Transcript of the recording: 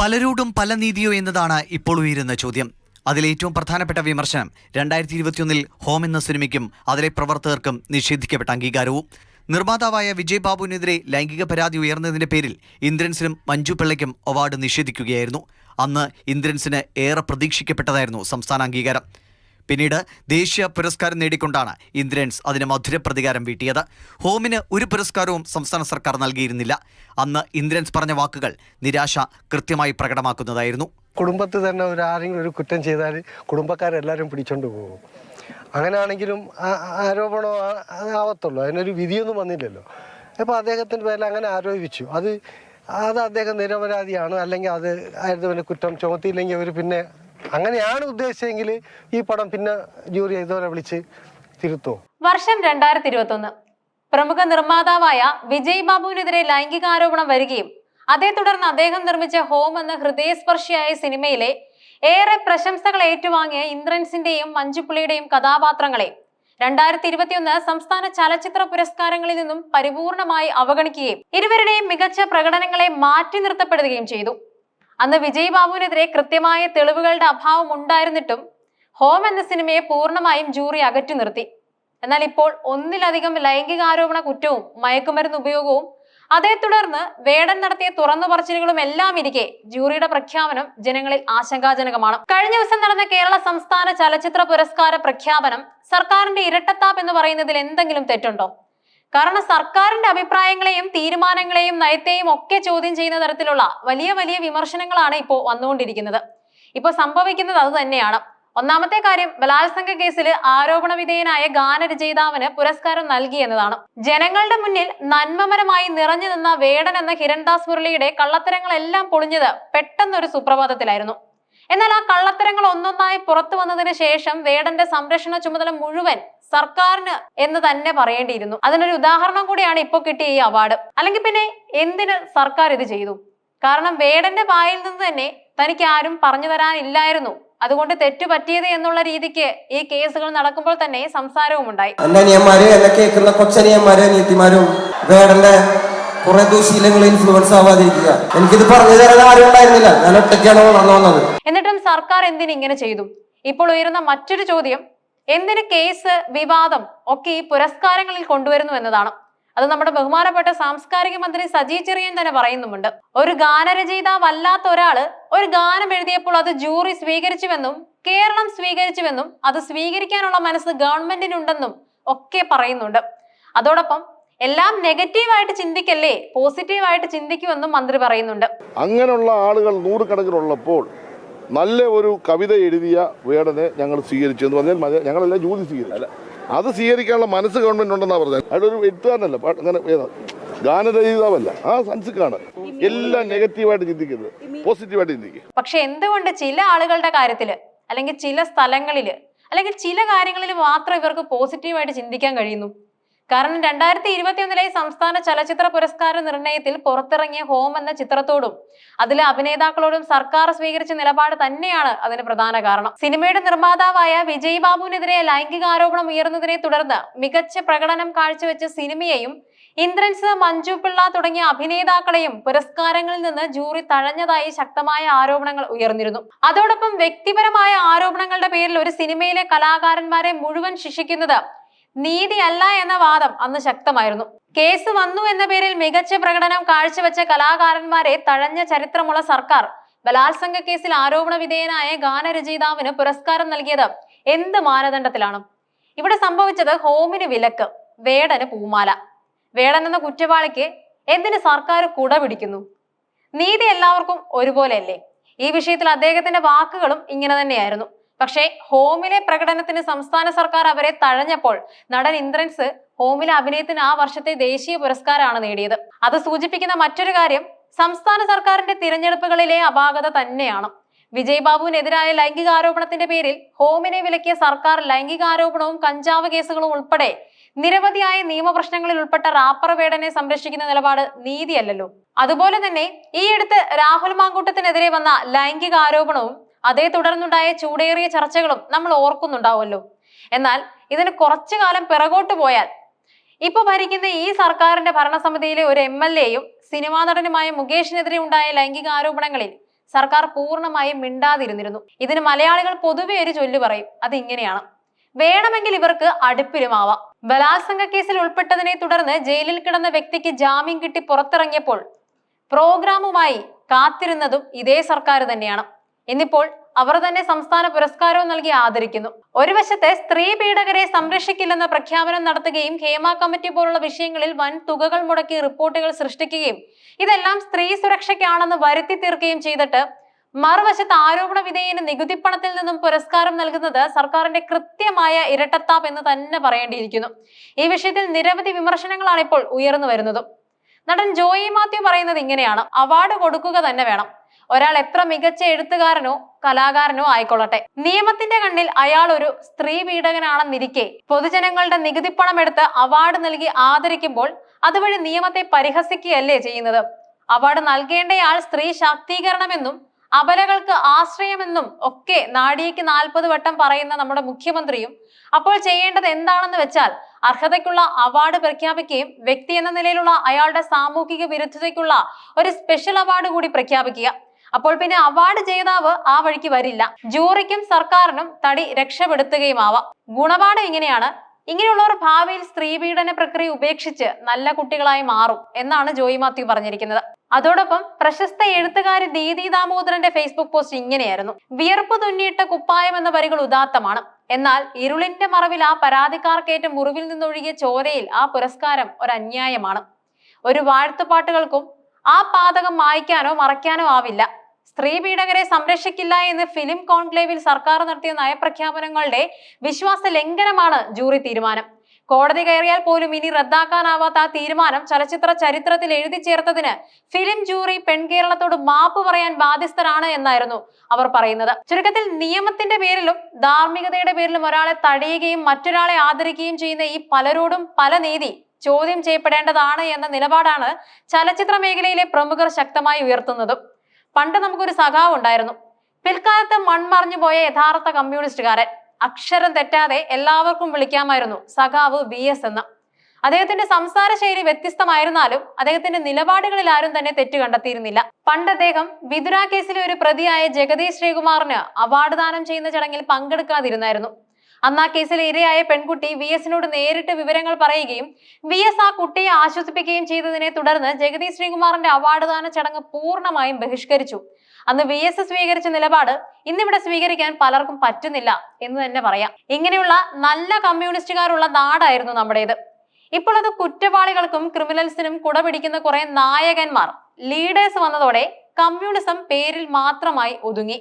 പലരോടും പല നീതിയോ എന്നതാണ് ഇപ്പോൾ ഉയരുന്ന ചോദ്യം. അതിലേറ്റവും പ്രധാനപ്പെട്ട വിമർശനം രണ്ടായിരത്തി ഇരുപത്തിയൊന്നിൽ ഹോം എന്ന സിനിമയ്ക്കും അതിലെ പ്രവർത്തകർക്കും നിഷേധിക്കപ്പെട്ട അംഗീകാരവും. നിർമ്മാതാവായ വിജയ് ബാബുവിനെതിരെ ലൈംഗിക പരാതി ഉയർന്നതിന്റെ പേരിൽ ഇന്ദ്രൻസിനും മഞ്ജു പിള്ളയ്ക്കും അവാർഡ് നിഷേധിക്കുകയായിരുന്നു. അന്ന് ഇന്ദ്രൻസിന് ഏറെ പ്രതീക്ഷിക്കപ്പെട്ടതായിരുന്നു സംസ്ഥാന അംഗീകാരം. പിന്നീട് ദേശീയ പുരസ്കാരം നേടിക്കൊണ്ടാണ് ഇന്ദ്രൻസ് അതിന് മധുര പ്രതികാരം വീട്ടിയത്. ഹോമിന് ഒരു പുരസ്കാരവും സംസ്ഥാന സർക്കാർ നൽകിയിരുന്നില്ല. അന്ന് ഇന്ദ്രൻസ് പറഞ്ഞ വാക്കുകൾ നിരാശ കൃത്യമായി പ്രകടമാക്കുന്നതായിരുന്നു. കുടുംബത്തിൽ തന്നെ ഒരു ആരെങ്കിലും ഒരു കുറ്റം ചെയ്താൽ കുടുംബക്കാരെല്ലാവരും പിടിച്ചോണ്ട് പോകും. അങ്ങനെയാണെങ്കിലും ആരോപണം ആവത്തുള്ളൂ. അതിനൊരു വിധിയൊന്നും വന്നില്ലല്ലോ. അപ്പോൾ അദ്ദേഹത്തിന്റെ പേരിൽ അങ്ങനെ ആരോപിച്ചു. അത് അത് അദ്ദേഹം നിരപരാധിയാണ്. അല്ലെങ്കിൽ അത് ആയിരുന്നു കുറ്റം ചുമത്തിയില്ലെങ്കിൽ അവർ പിന്നെ അങ്ങനെയാണ് ഉദ്ദേശിച്ചെങ്കിൽ ഈ പടം പിന്നെ ജൂറി ഇതുവരെ വിളിച്ച് തിരുത്തോ? വർഷം രണ്ടായിരത്തി ഇരുപത്തി ഒന്ന് പ്രമുഖ നിർമ്മാതാവായ വിജയ് ബാബുവിനെതിരെ ലൈംഗികാരോപണം വരികയും അതേ തുടർന്ന് അദ്ദേഹം നിർമ്മിച്ച ഹോം എന്ന ഹൃദയസ്പർശിയായ സിനിമയിലെ ഏറെ പ്രശംസകൾ ഏറ്റുവാങ്ങിയ ഇന്ദ്രൻസിന്റെയും മഞ്ജുപിള്ളിയുടെയും കഥാപാത്രങ്ങളെ രണ്ടായിരത്തി ഇരുപത്തിയൊന്ന് സംസ്ഥാന ചലച്ചിത്ര പുരസ്കാരങ്ങളിൽ നിന്നും പരിപൂർണമായി അവഗണിക്കുകയും ഇരുവരുടെയും മികച്ച പ്രകടനങ്ങളെ മാറ്റി നിർത്തപ്പെടുകയും ചെയ്തു. അന്ന് വിജയ് ബാബുവിനെതിരെ കൃത്യമായ തെളിവുകളുടെ അഭാവം ഉണ്ടായിരുന്നിട്ടും ഹോം എന്ന സിനിമയെ പൂർണമായും ജൂറി അകറ്റി നിർത്തി. എന്നാൽ ഇപ്പോൾ ഒന്നിലധികം ലൈംഗികാരോപണ കുറ്റവും മയക്കുമരുന്ന് ഉപയോഗവും അതേ തുടർന്ന് വേടൻ നടത്തിയ തുറന്നു പറച്ചിലുകളും എല്ലാം ഇരിക്കെ ജൂറിയുടെ പ്രഖ്യാപനം ജനങ്ങളിൽ ആശങ്കാജനകമാണ്. കഴിഞ്ഞ ദിവസം നടന്ന കേരള സംസ്ഥാന ചലച്ചിത്ര പുരസ്കാര പ്രഖ്യാപനം സർക്കാരിന്റെ ഇരട്ടത്താപ്പ് എന്ന് പറയുന്നതിൽ എന്തെങ്കിലും തെറ്റുണ്ടോ? കാരണം സർക്കാരിന്റെ അഭിപ്രായങ്ങളെയും തീരുമാനങ്ങളെയും നയത്തെയും ഒക്കെ ചോദ്യം ചെയ്യുന്ന തരത്തിലുള്ള വലിയ വലിയ വിമർശനങ്ങളാണ് ഇപ്പോൾ വന്നുകൊണ്ടിരിക്കുന്നത്. ഇപ്പോൾ സംഭവിക്കുന്നത് അത് തന്നെയാണ്. ഒന്നാമത്തെ കാര്യം ബലാത്സംഗ കേസിൽ ആരോപണ വിധേയനായ ഗാനരചയിതാവിന് പുരസ്കാരം നൽകി എന്നതാണ്. ജനങ്ങളുടെ മുന്നിൽ നന്മമരമായി നിറഞ്ഞു നിന്ന വേടൻ എന്ന ഹിരൺദാസ് മുരളിയുടെ കള്ളത്തരങ്ങളെല്ലാം പൊളിഞ്ഞത് പെട്ടെന്നൊരു സുപ്രഭാതത്തിലായിരുന്നു. എന്നാൽ ആ കള്ളത്തരങ്ങൾ ഒന്നൊന്നായി പുറത്തു വന്നതിന് ശേഷം വേടന്റെ സംരക്ഷണ ചുമതല മുഴുവൻ സർക്കാരിന് എന്ന് തന്നെ പറയേണ്ടിയിരുന്നു. അതിനൊരു ഉദാഹരണം കൂടിയാണ് ഇപ്പോൾ കിട്ടിയ ഈ അവാർഡ് അല്ലെങ്കിൽ പിന്നെ എന്തിന് സർക്കാർ ഇത് ചെയ്തു? കാരണം വേടന്റെ വായിൽ നിന്ന് തന്നെ തനിക്ക് ആരും പറഞ്ഞു തരാനില്ലായിരുന്നു. അതുകൊണ്ട് തെറ്റു പറ്റിയത് എന്നുള്ള രീതിക്ക് ഈ കേസുകൾ നടക്കുമ്പോൾ തന്നെ സംസാരവും ഉണ്ടായി. എന്റെ അനിയന്മാര് എന്നെ കേൾക്കുന്ന കൊച്ചനിയന്മാര് അനിയത്തിമാരും വേടന്റെ കുറെ ദുശീലങ്ങൾ ഇൻഫ്ലുവൻസ് ആവാതിരിക്കുക. എനിക്കിത് പറഞ്ഞു തരാൻ ആരും ഉണ്ടായിരുന്നില്ല. ഞാൻ ഒറ്റയ്ക്കാണ് വളർന്നു വന്നത്. എന്നിട്ടും സർക്കാർ എന്തിനു ഇങ്ങനെ ചെയ്തു? ഇപ്പോൾ ഉയരുന്ന മറ്റൊരു ചോദ്യം എന്തിന് കേസ് വിവാദം ഒക്കെ ഈ പുരസ്കാരങ്ങളിൽ കൊണ്ടുവരുന്നു എന്നതാണ്. അത് നമ്മുടെ ബഹുമാനപ്പെട്ട സാംസ്കാരിക മന്ത്രി സജി ചെറിയൻ തന്നെ പറയുന്നുമുണ്ട്. ഒരു ഗാനരചയിതാവല്ലാത്ത ഒരാൾ ഒരു ഗാനം എഴുതിയപ്പോൾ അത് ജൂറി സ്വീകരിച്ചുവെന്നും കേരളം സ്വീകരിച്ചുവെന്നും അത് സ്വീകരിക്കാനുള്ള മനസ്സ് ഗവൺമെന്റിനുണ്ടെന്നും ഒക്കെ പറയുന്നുണ്ട്. അതോടൊപ്പം എല്ലാം നെഗറ്റീവായിട്ട് ചിന്തിക്കല്ലേ പോസിറ്റീവായിട്ട് ചിന്തിക്കുമെന്നും മന്ത്രി പറയുന്നുണ്ട്. അങ്ങനെയുള്ള ആളുകൾ നൂറുകണക്കിനുള്ളപ്പോൾ നല്ല ഒരു കവിത എഴുതിയ വേടനെ ഞങ്ങൾ സ്വീകരിച്ചു എന്ന് പറഞ്ഞാൽ ഞങ്ങളെല്ലാം ജൂതി സ്വീകരിച്ചു. അത് സ്വീകരിക്കാനുള്ള മനസ്സ് ഗവൺമെന്റ് ഉണ്ടെന്നാണ് പറഞ്ഞത്. അവിടെ ഒരു എഴുത്തുകാരനല്ല അങ്ങനെ ഗാനരചയിതാവല്ല. ആ സൻസുക്കാണ്. എല്ലാം നെഗറ്റീവായിട്ട് ചിന്തിക്കുന്നത് പോസിറ്റീവായിട്ട് ചിന്തിക്കുക. പക്ഷെ എന്തുകൊണ്ട് ചില ആളുകളുടെ കാര്യത്തിൽ അല്ലെങ്കിൽ ചില സ്ഥലങ്ങളിൽ അല്ലെങ്കിൽ ചില കാര്യങ്ങളിൽ മാത്രം ഇവർക്ക് പോസിറ്റീവായിട്ട് ചിന്തിക്കാൻ കഴിയുന്നു? കാരണം രണ്ടായിരത്തി ഇരുപത്തിയൊന്നിലെ സംസ്ഥാന ചലച്ചിത്ര പുരസ്കാര നിർണയത്തിൽ പുറത്തിറങ്ങിയ ഹോം എന്ന ചിത്രത്തോടും അതിലെ അഭിനേതാക്കളോടും സർക്കാർ സ്വീകരിച്ച നിലപാട് തന്നെയാണ് അതിന് പ്രധാന കാരണം. സിനിമയുടെ നിർമ്മാതാവായ വിജയ് ബാബുവിനെതിരെ ലൈംഗിക ആരോപണം ഉയർന്നതിനെ തുടർന്ന് മികച്ച പ്രകടനം കാഴ്ചവെച്ച സിനിമയെയും ഇന്ദ്രൻസ് മഞ്ജു പിള്ള തുടങ്ങിയ അഭിനേതാക്കളെയും പുരസ്കാരങ്ങളിൽ നിന്ന് ജൂറി തഴഞ്ഞതായി ശക്തമായ ആരോപണങ്ങൾ ഉയർന്നിരുന്നു. അതോടൊപ്പം വ്യക്തിപരമായ ആരോപണങ്ങളുടെ പേരിൽ ഒരു സിനിമയിലെ കലാകാരന്മാരെ മുഴുവൻ ശിക്ഷിക്കുന്നത് നീതിയല്ല എന്ന വാദം അന്ന് ശക്തമായിരുന്നു. കേസ് വന്നു എന്ന പേരിൽ മികച്ച പ്രകടനം കാഴ്ചവെച്ച കലാകാരന്മാരെ തഴഞ്ഞ ചരിത്രമുള്ള സർക്കാർ ബലാത്സംഗ കേസിൽ ആരോപണ വിധേയനായ ഗാനരചയിതാവിന് പുരസ്കാരം നൽകിയത് എന്ത് മാനദണ്ഡത്തിലാണ്? ഇവിടെ സംഭവിച്ചത് ഹോമിന് വിലക്ക് വേടന് പൂമാല. വേടൻ എന്ന കുറ്റവാളിക്ക് എന്തിന് സർക്കാർ കുട പിടിക്കുന്നു? നീതി എല്ലാവർക്കും ഒരുപോലെയല്ലേ? ഈ വിഷയത്തിൽ അദ്ദേഹത്തിന്റെ വാക്കുകളും ഇങ്ങനെ തന്നെയായിരുന്നു. പക്ഷേ ഹോമിലെ പ്രകടനത്തിന് സംസ്ഥാന സർക്കാർ അവരെ തഴഞ്ഞപ്പോൾ നടൻ ഇന്ദ്രൻസ് ഹോമിലെ അഭിനയത്തിന് ആ വർഷത്തെ ദേശീയ പുരസ്കാരമാണ് നേടിയത്. അത് സൂചിപ്പിക്കുന്ന മറ്റൊരു കാര്യം സംസ്ഥാന സർക്കാരിന്റെ തിരഞ്ഞെടുപ്പുകളിലെ അപാകത തന്നെയാണ്. വിജയ് ബാബുവിനെതിരായ ലൈംഗികാരോപണത്തിന്റെ പേരിൽ ഹോമിനെ വിലക്കിയ സർക്കാർ ലൈംഗികാരോപണവും കഞ്ചാവ് കേസുകളും ഉൾപ്പെടെ നിരവധിയായ നിയമപ്രശ്നങ്ങളിൽ ഉൾപ്പെട്ട റാപ്പർ വേടനെ സംരക്ഷിക്കുന്ന നിലപാട് നീതിയല്ലല്ലോ. അതുപോലെ തന്നെ ഈയടുത്ത് രാഹുൽ മാങ്കൂട്ടത്തിനെതിരെ വന്ന ലൈംഗിക ആരോപണവും അതേ തുടർന്നുണ്ടായ ചൂടേറിയ ചർച്ചകളും നമ്മൾ ഓർക്കുന്നുണ്ടാവുമല്ലോ. എന്നാൽ ഇതിന് കുറച്ചു കാലം പിറകോട്ട് പോയാൽ ഇപ്പൊ ഭരിക്കുന്ന ഈ സർക്കാരിന്റെ ഭരണസമിതിയിലെ ഒരു എം എൽ എയും സിനിമാ നടനുമായ മുകേഷിനെതിരെ ഉണ്ടായ ലൈംഗിക ആരോപണങ്ങളിൽ സർക്കാർ പൂർണമായും മിണ്ടാതിരുന്നിരുന്നു. ഇതിന് മലയാളികൾ പൊതുവെ ഒരു ചൊല്ലു പറയും അത് ഇങ്ങനെയാണ് വേണമെങ്കിൽ ഇവർക്ക് അടുപ്പിലുമാവാം. ബലാത്സംഗ കേസിൽ ഉൾപ്പെട്ടതിനെ തുടർന്ന് ജയിലിൽ കിടന്ന വ്യക്തിക്ക് ജാമ്യം കിട്ടി പുറത്തിറങ്ങിയപ്പോൾ പ്രോഗ്രാമുമായി കാത്തിരുന്നതും ഇതേ സർക്കാർ തന്നെയാണ്. ഇന്നിപ്പോൾ അവർ തന്നെ സംസ്ഥാന പുരസ്കാരവും നൽകി ആദരിക്കുന്നു. ഒരു വശത്തെ സ്ത്രീ പീഡകരെ സംരക്ഷിക്കില്ലെന്ന പ്രഖ്യാപനം നടത്തുകയും ഹേമ കമ്മിറ്റി പോലുള്ള വിഷയങ്ങളിൽ വൻ തുകകൾ മുടക്കി റിപ്പോർട്ടുകൾ സൃഷ്ടിക്കുകയും ഇതെല്ലാം സ്ത്രീ സുരക്ഷയ്ക്കാണെന്ന് വരുത്തി തീർക്കുകയും ചെയ്തിട്ട് മറുവശത്ത് ആരോപണ വിധേയന് നികുതിപ്പണത്തിൽ നിന്നും പുരസ്കാരം നൽകുന്നത് സർക്കാരിന്റെ കൃത്യമായ ഇരട്ടത്താപ്പ് എന്ന് തന്നെ പറയേണ്ടിയിരിക്കുന്നു. ഈ വിഷയത്തിൽ നിരവധി വിമർശനങ്ങളാണ് ഇപ്പോൾ ഉയർന്നു വരുന്നതും. നടൻ ജോയി മാത്യു പറയുന്നത് ഇങ്ങനെയാണ്. അവാർഡ് കൊടുക്കുക തന്നെ വേണം. ഒരാൾ എത്ര മികച്ച എഴുത്തുകാരനോ കലാകാരനോ ആയിക്കൊള്ളട്ടെ. നിയമത്തിന്റെ കണ്ണിൽ അയാൾ ഒരു സ്ത്രീ പീഡകനാണെന്നിരിക്കെ പൊതുജനങ്ങളുടെ നികുതിപ്പണം എടുത്ത് അവാർഡ് നൽകി ആദരിക്കുമ്പോൾ അതുവഴി നിയമത്തെ പരിഹസിക്കുകയല്ലേ ചെയ്യുന്നത്? അവാർഡ് നൽകേണ്ടയാൾ സ്ത്രീ ശാക്തീകരണമെന്നും അപലകൾക്ക് ആശ്രയമെന്നും ഒക്കെ നാടിയേക്ക് നാൽപ്പത് വട്ടം പറയുന്ന നമ്മുടെ മുഖ്യമന്ത്രിയും അപ്പോൾ ചെയ്യേണ്ടത് എന്താണെന്ന് വെച്ചാൽ അർഹതയ്ക്കുള്ള അവാർഡ് പ്രഖ്യാപിക്കുകയും വ്യക്തി എന്ന നിലയിലുള്ള അയാളുടെ സാമൂഹിക വിരുദ്ധതയ്ക്കുള്ള ഒരു സ്പെഷ്യൽ അവാർഡ് കൂടി പ്രഖ്യാപിക്കുക. അപ്പോൾ പിന്നെ അവാർഡ് ജേതാവ് ആ വഴിക്ക് വരില്ല. ജൂറിക്കും സർക്കാരിനും തടി രക്ഷപ്പെടുത്തുകയുമാവാം. ഗുണപാഠം ഇങ്ങനെയാണ്. ഇങ്ങനെയുള്ളവർ ഭാവിയിൽ സ്ത്രീ പീഡന പ്രക്രിയ ഉപേക്ഷിച്ച് നല്ല കുട്ടികളായി മാറും എന്നാണ് ജോയി മാത്യു പറഞ്ഞിരിക്കുന്നത്. അതോടൊപ്പം പ്രശസ്ത എഴുത്തുകാരി ദീദി ദാമോദരന്റെ ഫേസ്ബുക്ക് പോസ്റ്റ് ഇങ്ങനെയായിരുന്നു. വിയർപ്പ് തുന്നിയിട്ട കുപ്പായം എന്ന വരികൾ ഉദാത്തമാണ്. എന്നാൽ ഇരുളിന്റെ മറവിൽ ആ പരാതിക്കാർക്കേറ്റ മുറിവിൽ നിന്നൊഴുകിയ ചോരയിൽ ആ പുരസ്കാരം ഒരു അന്യായമാണ്. ഒരു വാഴ്ത്തുപാട്ടുകൾക്കും ആ പാതകം മായ്ക്കാനോ മറയ്ക്കാനോ ആവില്ല. സ്ത്രീ പീഡകരെ സംരക്ഷിക്കില്ല എന്ന് ഫിലിം കോൺക്ലേവിൽ സർക്കാർ നടത്തിയ നയപ്രഖ്യാപനങ്ങളുടെ വിശ്വാസ ലംഘനമാണ് ജൂറി തീരുമാനം. കോടതി കയറിയാൽ പോലും ഇനി റദ്ദാക്കാനാവാത്ത ആ തീരുമാനം ചലച്ചിത്ര ചരിത്രത്തിൽ എഴുതി ചേർത്തതിന് ഫിലിം ജൂറി പെൺകേരളത്തോട് മാപ്പ് പറയാൻ ബാധ്യസ്ഥരാണ് എന്നായിരുന്നു അവർ പറയുന്നത്. ചുരുക്കത്തിൽ നിയമത്തിന്റെ പേരിലും ധാർമ്മികതയുടെ പേരിലും ഒരാളെ തടയുകയും മറ്റൊരാളെ ആദരിക്കുകയും ചെയ്യുന്ന ഈ പലരോടും പല നീതി ചോദ്യം ചെയ്യപ്പെടേണ്ടതാണ് എന്ന നിലപാടാണ് ചലച്ചിത്ര മേഖലയിലെ പ്രമുഖർ ശക്തമായി ഉയർത്തുന്നതും. പണ്ട് നമുക്കൊരു സഖാവ് ഉണ്ടായിരുന്നു. പിൽക്കാലത്ത് മൺമറിഞ്ഞു പോയ യഥാർത്ഥ കമ്മ്യൂണിസ്റ്റുകാരൻ. അക്ഷരം തെറ്റാതെ എല്ലാവർക്കും വിളിക്കാമായിരുന്നു സഖാവ് വി എസ് എന്ന്. അദ്ദേഹത്തിന്റെ സംസാര ശൈലി വ്യത്യസ്തമായിരുന്നാലും അദ്ദേഹത്തിന്റെ നിലപാടുകളിൽ ആരും തന്നെ തെറ്റ് കണ്ടെത്തിയിരുന്നില്ല. പണ്ട് അദ്ദേഹം വിതുര കേസിലെ ഒരു പ്രതിയായ ജഗദീഷ് ശ്രീകുമാറിന് അവാർഡ് ദാനം ചെയ്യുന്ന ചടങ്ങിൽ പങ്കെടുക്കാതിരുന്നായിരുന്നു. അന്ന് ആ കേസിലെ ഇരയായ പെൺകുട്ടി വി എസിനോട് നേരിട്ട് വിവരങ്ങൾ പറയുകയും വി എസ് ആ കുട്ടിയെ ആശ്വസിപ്പിക്കുകയും ചെയ്തതിനെ തുടർന്ന് ജഗദീഷ് ശ്രീകുമാറിന്റെ അവാർഡ് ദാന ചടങ്ങ് പൂർണമായും ബഹിഷ്കരിച്ചു. അന്ന് വി എസ് സ്വീകരിച്ച നിലപാട് ഇന്നിവിടെ സ്വീകരിക്കാൻ പലർക്കും പറ്റുന്നില്ല എന്ന് തന്നെ പറയാം. ഇങ്ങനെയുള്ള നല്ല കമ്മ്യൂണിസ്റ്റുകാരുള്ള നാടായിരുന്നു നമ്മുടേത്. ഇപ്പോൾ അത് കുറ്റവാളികൾക്കും ക്രിമിനൽസിനും കുടപിടിക്കുന്ന കുറെ നായകന്മാർ ലീഡേഴ്സ് വന്നതോടെ കമ്മ്യൂണിസം പേരിൽ മാത്രമായി ഒതുങ്ങി.